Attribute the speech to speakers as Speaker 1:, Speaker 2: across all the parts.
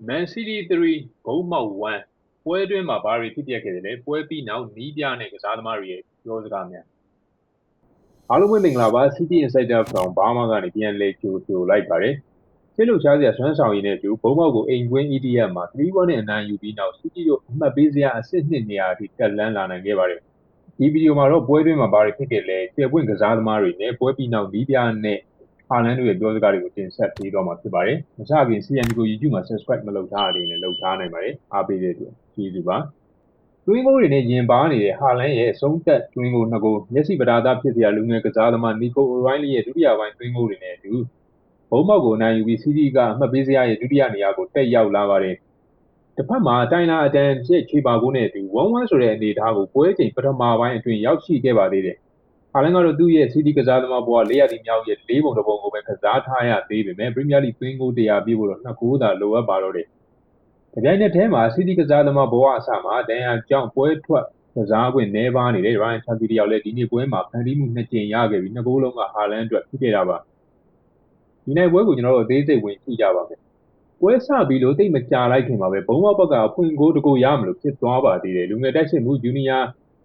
Speaker 1: Man City 3ဘုံမောက်1ပွဲတွင်းမှာဘာတွေဖြစ်ပျက်ခဲ့တယ်လဲပွဲပြီးနောက်နီးပြနဲ့ကစားသမားတွေရဲ့ပြောစကားများအားလုံးပဲမင်္ဂလာပါ City Insider from Burma ကနေပြန်လည်ကြိုဆိုလိုက်ပါတယ်စိတ်လှုပ်ရှားစရာဆွမ်းဆောင်ရည်နဲ့အတူဘုံမောက်ကိုအိမ်ကွင်း EDF မှာ3-1နဲ့အနိုင်ယူပြီးနောက် City တို့အမှတ်ပေးစရာအဆင့်နှစ်နေရာအထိတက်လန်းလာနိုင်ခဲ့ပါတယ်ဒီဗီဒီယိုမှာတော့ပွဲတွင်းမှာဘာတွေဖြစ်ခဲ့လဲကျေပွင့်ကစားသမားတွေနဲ့ပွဲပြီးနောက်နီးပြနဲ့ ဟာလန်တို့ရဲ့ပြောစကားတွေကိုတင်ဆက်ပေးတော့မှာဖြစ်ပါတယ်။မစခင် CN ကို YouTube မှာ Subscribe မလုပ်ထားတဲ့နဲ့လုပ်ထားနိုင်ပါတယ်။အားပေးတဲ့အတွက်ကျေးဇူးပါ။တွင်းကိုတွေနဲ့ရင်ပါနေတဲ့ဟာလန်ရဲ့ဆုံးသက်တွင်းကိုနှစ်ကိုမျက်စိပဒါသားဖြစ်စရာလူငယ်ကစားသမားနီကိုအိုရိုင်းလီရဲ့ဒုတိယပိုင်းတွင်းကိုတွေနဲ့အတူဘုံမောက်ကိုနိုင်ယူပြီးစီးတီကအမှတ်ပေးစရာရဲ့ဒုတိယနေရာကိုတက်ရောက်လာပါတယ်။တစ်ဖက်မှာတိုင်လာအတန်ဖြစ်ချေပါကိုနဲ့အတူ1-1ဆိုတဲ့အနေအထားကိုပွဲချိန်ပထမပိုင်းအတွင်းရောက်ရှိခဲ့ပါသေးတယ် ဟာလန်ကတော့သူ့ရဲ့စီးတီးကစားသမားဘဝ၄ရာသီမြောက်ရဲ့၄ပုံတစ်ပုံကိုပဲကစားထားရသေးပေမဲ့ပရီးမီးယားလိသွင်းကိုတရားပြဖို့တော့နှစ်ကိုးသာလိုအပ်ပါတော့တယ်။ကြိုင်တဲ့ထဲမှာစီးတီးကစားသမားဘဝအစမှာဒန်ယာကြောင့်ပွဲထွက်ကစားခွင့်နှဲပါနေတဲ့ရိုင်ချန်ပီတယောက်လည်းဒီနေ့ပွဲမှာဖန်တီးမှုနှစ်ကြိမ်ရခဲ့ပြီးနှစ်ကိုးလုံးကဟာလန်အတွက်ဖြစ်ခဲ့တာပါ။ဒီနေ့ပွဲကိုကျွန်တော်တို့အသေးစိတ်ဝင်ကြည့်ကြပါမယ်။ပွဲစပြီးလို့တိတ်မကြလိုက်ခင်မှာပဲဘုံဘဘကအဖွင့်ကိုတကူရမလို့ဖြစ်သွားပါသေးတယ်။လူငယ်တိုက်စစ်မှုဂျူနီယာ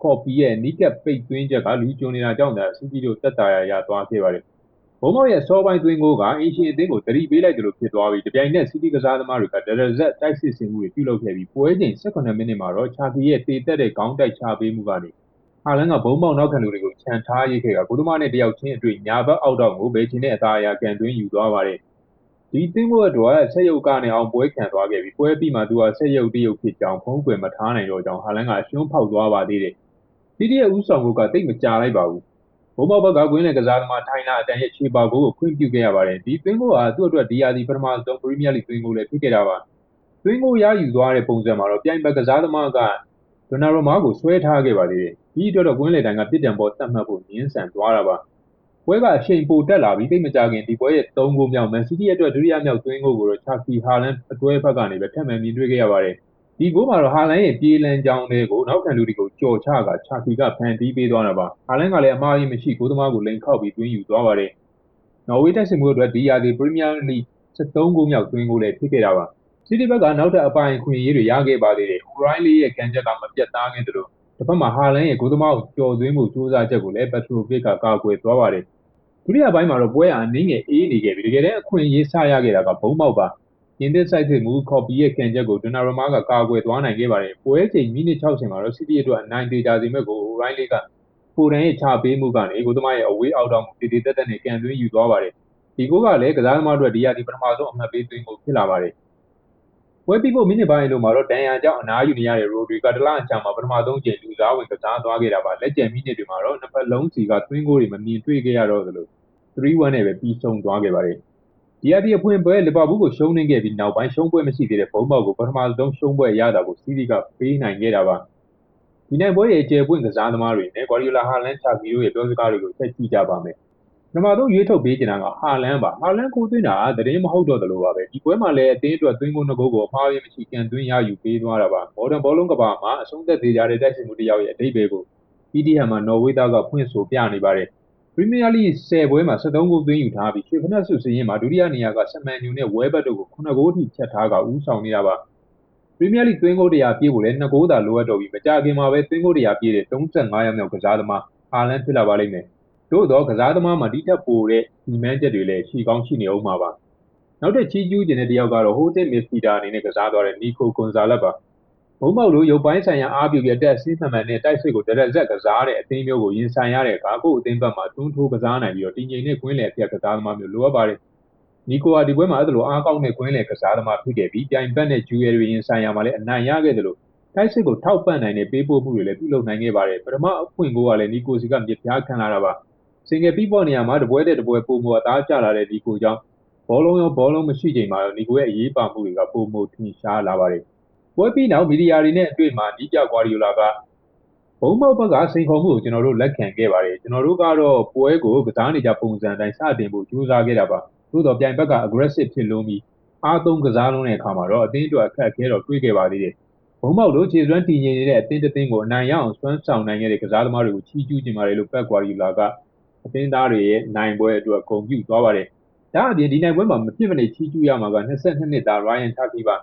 Speaker 1: ကော်ပီရဲ့နီးကပ်ပိတ်သွင်းချက်ကလူကျွန်းနေတာကြောင့်သာစီးကြီးတို့တက်တာရရသွားခဲ့ပါတယ်။ဘုံမောက်ရဲ့စောပိုင်းသွင်းကိုကအင်ရှင်အသင်းကိုတတိပေးလိုက်တယ်လို့ဖြစ်သွားပြီးတပြိုင်နက်စီးတီးကစားသမားတွေကဒရဇက်တိုက်စစ်ဆင်မှုတွေပြုလုပ်ခဲ့ပြီးပွဲချိန်18မိနစ်မှာတော့ချာကီရဲ့တေတက်တဲ့ခေါင်းတိုက်ချပေးမှုကနေဟာလန်ကဘုံမောက်နောက်ခံလူတွေကိုခြံထားရိတ်ခဲ့ကကိုသမားနဲ့တယောက်ချင်းအတွေ့ညာဘက်အောက်တော့ကိုဘယ်ချင်းနဲ့အသာအရာကန်သွင်းယူသွားပါတယ်။ဒီသင်းဖို့အတွက်ဆက်ရုပ်ကနေအောင်ပွဲခံသွားခဲ့ပြီးပွဲပြီးမှသူကဆက်ရုပ်တရုပ်ဖြစ်ကြောင်းဖုံးကွယ်မထားနိုင်တော့ကြောင်းဟာလန်ကအရှုံးဖောက်သွားပါသေးတယ်။ တီးတီရဲ့ဦးဆောင်မှုကတိတ်မကြလိုက်ပါဘူးဘုံဘောက်ဘက်ကကွင်းလယ်ကစားသမားထိုင်းနာအတန်ရဲ့ခြေပါကိုကိုခွင့်ပြုခဲ့ရပါတယ်ဒီသွင်းကိုဟာသူ့အတွက်ဒီယာဒီပထမဆုံးပရီးမီးယားလိသွင်းကိုလည်းဖြစ်ခဲ့တာပါသွင်းကိုရယူသွားတဲ့ပုံစံမှာတော့ပြိုင်ဘက်ကစားသမားကဒိုနာရိုမာကိုဆွဲထားခဲ့ပါသေးတယ်ဒီအတွက်တော့ကွင်းလယ်တိုင်ကပြစ်ဒဏ်ပေါ်တတ်မှတ်ဖို့ညှင်းဆန်သွားတာပါပွဲကအချိန်ပိုတက်လာပြီးတိတ်မကြခင်ဒီပွဲရဲ့၃ဂိုးမြောက်မန်စီးတီးအတွက်ဒုတိယမြောက်သွင်းကိုကိုတော့ချာကီဟာလန်အတွဲဘက်ကနေပဲထပ်မံမြင်တွေ့ခဲ့ရပါတယ် ဒီဂိုးမှာတော့ဟာလန်ရဲ့ပြေးလန်းကြောင်းတွေကိုနောက်ခံလူတွေကိုကြော်ချကချာကီကဖန်တီးပေးသွားတာပါဟာလန်ကလည်းအမှားကြီးမရှိဂိုးသမားကိုလိန်ခောက်ပြီးတွင်းယူသွားပါတယ်နော်ဝေးတက်စစ်မှုအတွက်ဒီယာဒီပရီးမီးယားလိ73ဂိုးမြောက်တွင်းဂိုးလည်းဖြစ်ခဲ့တာပါစီးတီဘက်ကနောက်ထပ်အပိုင်ခွင့်ရေးတွေရခဲ့ပါသေးတယ်ဟိုရိုင်းလေးရဲ့ကန်ချက်ကမပြတ်သားခဲ့တယ်လို့တစ်ဖက်မှာဟာလန်ရဲ့ဂိုးသမားကိုကြော်သွင်းမှုစူးစမ်းချက်ကိုလည်းပက်ထရိုဗစ်ကကာကွယ်သွားပါတယ်ဒုတိယပိုင်းမှာတော့ပွဲအားနည်းငယ်အေးနေခဲ့ပြီးတကယ်တမ်းအခွင့်အရေးဆရခဲ့တာကဘုံမောက်ပါ ပြင်သစ်စိုက်စစ်မှုခေါ်ပီရဲ့ကန်ချက်ကိုဒိုနာရိုမာကကာကွယ်သွားနိုင်ခဲ့ပါတယ်ပွဲချိန်မိနစ်60မှာတော့စီးတီးအတွက်အနိုင်ဒေတာစီမဲ့ကိုရိုင်းလေးကဖိုရန်ရဲ့ချပေးမှုကနေကိုသမားရဲ့အဝေးအောက်တောင်မှုတည်တည်တက်တက်နဲ့ကန်သွင်းယူသွားပါတယ်ဒီကိုကလည်းကစားသမားတို့ဒီရဒီပထမဆုံးအမှတ်ပေးသွင်းမှုဖြစ်လာပါတယ်ပွဲပြီးဖို့မိနစ်ပိုင်းလို့မှာတော့ဒန်ယာကြောင့်အနားယူနေရတဲ့ရိုဒရီကတလအချမ်းမှာပထမဆုံးချိန်လူစားဝင်ကစားသွားခဲ့တာပါလက်ကျန်မိနစ်တွေမှာတော့နှစ်ဖက်လုံးစီကသွင်းကိုတွေမမြင်တွေ့ခဲ့ရတော့သလို3-1နဲ့ပဲပြီးဆုံးသွားခဲ့ပါတယ် ဒီအသည့်အဖွင့်ပွဲလီဗာပူးကိုရှုံးနေခဲ့ပြီးနောက်ပိုင်းရှုံးပွဲမရှိသေးတဲ့ဘုံပေါက်ကိုပထမဆုံးရှုံးပွဲရတာကိုစီးတီကပေးနိုင်ခဲ့တာပါဒီနိုင်ပွဲရဲ့ကျေပွင့်ကစားသမားတွေနဲ့ဂွာဒီယိုလာဟာလန်ချာဗီတို့ရဲ့ပြောစကားတွေကိုဆက်ကြည့်ကြပါမယ်ပထမဆုံးရွေးထုတ်ပေးချင်တာကဟာလန်ပါဟာလန်ကိုသွင်းတာတရင်မဟုတ်တော့သလိုပါပဲဒီပွဲမှာလည်းအသင်းအတွက်သွင်းကိုနှကုတ်ကိုအမှားရမရှိကန်သွင်းရယူပေးသွားတာပါမော်ဒန်ဘောလုံးကဘာမှာအဆုံးသက်သေးကြတဲ့တိုက်စစ်မှုတစ်ယောက်ရဲ့အဓိပ္ပာယ်ကို PDM မှာနော်ဝေးသားကဖွင့်ဆိုပြနေပါတယ် ပရီးမီးယားလိ10ပွဲမှာ73ဂိုးသွင်းယူထားပြီးရွှေဖနက်ဆုစရင်မှာဒုတိယနေရာကဆမန်ညူနဲ့ဝဲဘတ်တို့ကို9ဂိုးထိချက်ထားကဦးဆောင်နေတာပါပရီးမီးယားလိသွင်းဂိုးတရားပြည့်ဖို့လည်း2ဂိုးသာလိုအပ်တော့ပြီးမကြခင်မှာပဲသွင်းဂိုးတရားပြည့်တဲ့35ရောက်မြောက်ကစားသမားအာလန်ဖြစ်လာပါလိမ့်မယ်တို့တော့ကစားသမားမှာဒီထက်ပိုတဲ့ဒီမန်ချက်တွေလည်းရှိကောင်းရှိနေအောင်မှာပါနောက်တဲ့ချီကျူးကျင်တဲ့တယောက်ကတော့ဟိုတက်မစ်ဖီတာအနေနဲ့ကစားသွားတဲ့နီကိုကွန်ဇာလက်ပါ ဘုံမောက်လိုရုပ်ပိုင်းဆိုင်ရာအားပြုပြီးတက်ဆင်းမှန်မှန်နဲ့တိုက်စစ်ကိုတရက်ဇက်ကစားတဲ့အသင်းမျိုးကိုရင်ဆိုင်ရတဲ့အခါကိုအသင်းဘက်မှာတွန်းထိုးကစားနိုင်ပြီးတော့တည်ငြိမ်တဲ့ကွင်းလယ်အပြက်ကစားသမားမျိုးလိုအပ်ပါတယ်နီကိုဟာဒီပွဲမှာအဲ့လိုအားကောင်းတဲ့ကွင်းလယ်ကစားသမားဖြစ်ခဲ့ပြီးပြိုင်ဘက်နဲ့ဂျူရယ်တွေရင်ဆိုင်ရမှာလည်းအနိုင်ရခဲ့တယ်လို့တိုက်စစ်ကိုထောက်ပံ့နိုင်တဲ့ပေးပို့မှုတွေလည်းပြုလုပ်နိုင်ခဲ့ပါတယ်ပထမအဖွင့်ကိုကလည်းနီကိုစီကမြစ်ပြားခံလာတာပါစင်ကယ်ပြီးပေါ်နေရာမှာတပွဲတဲ့တပွဲပုံမအသားကျလာတဲ့ဒီကိုကြောင့်ဘောလုံးရောဘောလုံးမရှိချိန်မှာတော့နီကိုရဲ့အရေးပါမှုတွေကပုံမထင်ရှားလာပါတယ် ပွဲပြီးနောက်မီဒီယာတွေနဲ့အတွေ့မှာဒီပြကွာဒီယိုလာကဘုံမောက်ဘက်ကစိန်ခေါ်မှုကိုကျွန်တော်တို့လက်ခံခဲ့ပါတယ်ကျွန်တော်တို့ကတော့ပွဲကိုကစားနေကြပုံစံတိုင်းစတင်ဖို့ကြိုးစားခဲ့တာပါသို့တော့ပြိုင်ဘက်က aggressive ဖြစ်လို့ပြီးအားသုံးကစားလုံးတဲ့အခါမှာတော့အသင်းအတွက်အခက်အခဲတော့တွေ့ခဲ့ပါသေးတယ်ဘုံမောက်တို့ခြေစွမ်းတည်ငြိမ်နေတဲ့အသင်းတစ်သင်းကိုအနိုင်ရအောင်စွမ်းဆောင်နိုင်ခဲ့တဲ့ကစားသမားတွေကိုချီးကျူးကြင်ပါတယ်လို့ပက်ကွာဒီလာကအသင်းသားတွေရဲ့နိုင်ပွဲအတွက်ဂုဏ်ပြုသွားပါတယ်ဒါအပြင်ဒီနိုင်ပွဲမှာမဖြစ်မနေချီးကျူးရမှာက22နှစ်သား Ryan Turkey ပါ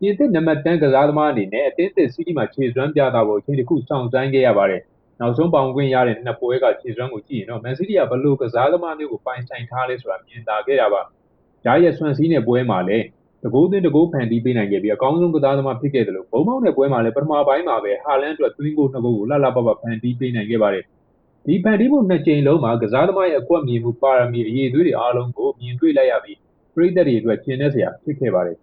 Speaker 1: ပြင်သစ်နံပါတ်10ကစားသမားအနေနဲ့အသင်းသစ်စီးတီးမှာခြေစွမ်းပြသဖို့အချိန်တစ်ခုစောင့်ဆိုင်းခဲ့ရပါတယ်နောက်ဆုံးပေါင်ခွင့်ရတဲ့နှစ်ပွဲကခြေစွမ်းကိုကြည့်ရင်တော့မန်စီးတီးကဘလို့ကစားသမားမျိုးကိုပိုင်ဆိုင်ထားလဲဆိုတာမြင်သာခဲ့တာပါဂျားရဲ့ဆွမ်စီးနဲ့ပွဲမှာလည်းတကိုးသွင်းတကိုးဖန်တီးပေးနိုင်ခဲ့ပြီးအကောင်းဆုံးကစားသမားဖြစ်ခဲ့တယ်လို့ဘုံမောက်တဲ့ပွဲမှာလည်းပထမပိုင်းမှာပဲဟာလန်အတွက်သွင်းကိုနှစ်ကိုးကိုလှလှပပဖန်တီးပေးနိုင်ခဲ့ပါတယ်ဒီဖန်တီးမှုနှစ်ကြိမ်လုံးမှာကစားသမားရဲ့အကွက်မြင်မှုပါရမီအရေးသွေးတွေအားလုံးကိုမြင်တွေ့လိုက်ရပြီးပရိသတ်တွေအတွက်ကျင်းတဲ့စရာဖြစ်ခဲ့ပါတယ်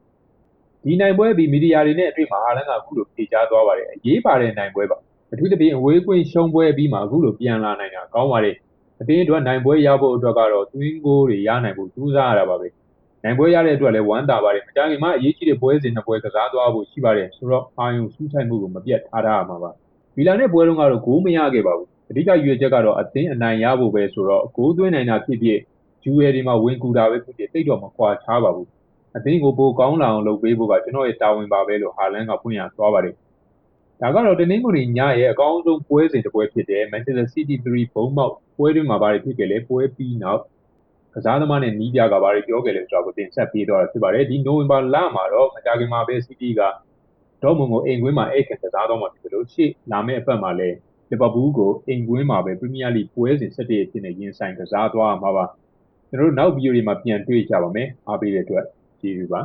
Speaker 1: ဒီနိုင်ပွဲပြီးမီဒီယာတွေနဲ့အတွေ့မှာဟာလန်ကအခုလိုဖြေချသွားပါတယ်အရေးပါတဲ့နိုင်ပွဲပါအထူးသဖြင့်အဝေးကွင်းရှုံးပွဲပြီးမှအခုလိုပြန်လာနိုင်တာကောင်းပါတယ်အသင်းအတွက်နိုင်ပွဲရဖို့အတွက်ကတော့သွင်းကိုတွေရနိုင်ဖို့ကြိုးစားရတာပါပဲနိုင်ပွဲရတဲ့အတွက်လည်းဝမ်းသာပါတယ်မကြခင်မှာအရေးကြီးတဲ့ပွဲစဉ်နှစ်ပွဲကစားသွားဖို့ရှိပါတယ်ဆိုတော့အာယုံစူးထိုက်မှုကိုမပြတ်ထားထားရမှာပါဗီလာနဲ့ပွဲလုံးကတော့ဂိုးမရခဲ့ပါဘူးအဓိကရွေချက်ကတော့အသင်းအနိုင်ရဖို့ပဲဆိုတော့ဂိုးသွင်းနိုင်တာဖြစ်ဖြစ်ဂျူရယ်ဒီမှာဝင်ကူတာပဲဖြစ်ဖြစ်တိတ်တော့မခွာချပါဘူး အသင်းကိုပိုကောင်းလာအောင်လုပ်ပေးဖို့ကကျွန်တော်ရဲ့တာဝန်ပါပဲလို့ဟာလန်ကဖွင့်ရသွားပါတယ်ဒါကတော့တနင်္ဂနွေညရဲ့အကောင်းဆုံးပွဲစဉ်တစ်ပွဲဖြစ်တယ် Manchester City 3ဘုံမောက်ပွဲတွင်မှာပါတယ်ဖြစ်ကြလေပွဲပြီးနောက်ကစားသမားနဲ့နီးပြကဘာတွေပြောခဲ့လဲဆိုတာကိုတင်ဆက်ပေးတော့တာဖြစ်ပါတယ်ဒီနိုဝင်ဘာလမှာတော့မကြခင်မှာပဲ City ကဒေါ်မွန်ကိုအိမ်ကွင်းမှာအိတ်ခင်ကစားတော့မှာဖြစ်တယ်လို့ရှေ့လာမယ့်အပတ်မှာလည်းလီဗာပူးကိုအိမ်ကွင်းမှာပဲပရီးမီးယားလိပွဲစဉ်၁၁ရက်ဖြစ်နေရင်ဆိုင်ကစားသွားမှာပါကျွန်တော်တို့နောက်ဗီဒီယိုတွေမှာပြန်တွေ့ကြပါမယ်အားပေးတဲ့အတွက် ကျေးဇူးပါ